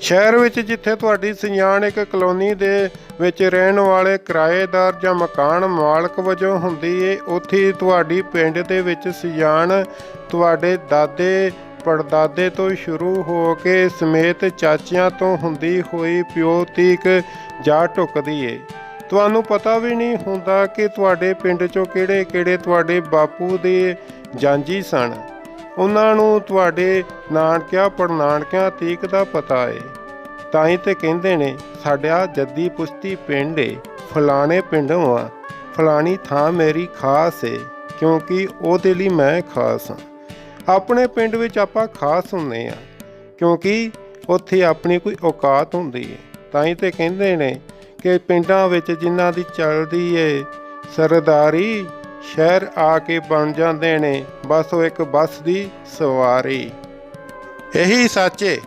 ਸ਼ਹਿਰ ਵਿੱਚ ਜਿੱਥੇ ਤੁਹਾਡੀ ਸਿਆਣ ਇੱਕ ਕਲੋਨੀ ਦੇ ਵਿੱਚ ਰਹਿਣ ਵਾਲੇ ਕਿਰਾਏਦਾਰ ਜਾਂ ਮਕਾਨ ਮਾਲਕ ਵਜੋਂ ਹੁੰਦੀ ਏ, ਉੱਥੇ ਤੁਹਾਡੀ ਪਿੰਡ ਦੇ ਵਿੱਚ ਸਿਆਣ ਤੁਹਾਡੇ ਦਾਦੇ ਪੜਦਾਦੇ ਤੋਂ ਸ਼ੁਰੂ ਹੋ ਕੇ ਸਮੇਤ ਚਾਚਿਆਂ ਤੋਂ ਹੁੰਦੀ ਹੋਈ ਪਿਓ ਤੀਕ ਜਾ ਟੁੱਕਦੀ ਏ। ਤੁਹਾਨੂੰ ਪਤਾ ਵੀ ਨਹੀਂ ਹੁੰਦਾ ਕਿ ਤੁਹਾਡੇ ਪਿੰਡ ਚੋਂ ਕਿਹੜੇ-ਕਿਹੜੇ ਤੁਹਾਡੇ ਬਾਪੂ ਦੇ ਜਾਂਜੀ ਸਨ। ਉਹਨਾਂ ਨੂੰ ਤੁਹਾਡੇ ਨਾਨਕਿਆਂ ਪੜਨਾਨਕਿਆਂ ਤੀਕ ਦਾ ਪਤਾ ਏ। ਤਾਂ ਹੀ ਤੇ ਕਹਿੰਦੇ ਨੇ, ਸਾਡਾ ਜੱਦੀ ਪੁਸ਼ਤੀ ਪਿੰਡ ਏ, ਫਲਾਣੇ ਪਿੰਡੋਂ ਆ। ਫਲਾਣੀ ਥਾਂ ਮੇਰੀ ਖਾਸ ਏ, ਕਿਉਂਕਿ ਉਹਦੇ ਲਈ ਮੈਂ ਖਾਸ ਹਾਂ। ਆਪਣੇ ਪਿੰਡ ਵਿੱਚ ਆਪਾਂ ਖਾਸ ਹੁੰਨੇ ਆ, ਕਿਉਂਕਿ ਉੱਥੇ ਆਪਣੀ ਕੋਈ ਔਕਾਤ ਹੁੰਦੀ ਏ। ਤਾਂ ਹੀ ਤੇ ਕਹਿੰਦੇ ਨੇ ਕਿ ਪਿੰਡਾਂ ਵਿੱਚ ਜਿਨ੍ਹਾਂ ਦੀ ਚੱਲਦੀ ਏ ਸਰਦਾਰੀ ਸ਼ਹਿਰ ਆ ਕੇ ਬਣ ਜਾਂਦੇ ਨੇ, ਬਸ ਉਹ ਇੱਕ ਬੱਸ ਦੀ ਸਵਾਰੀ। ਇਹੀ ਸੱਚ ਏ।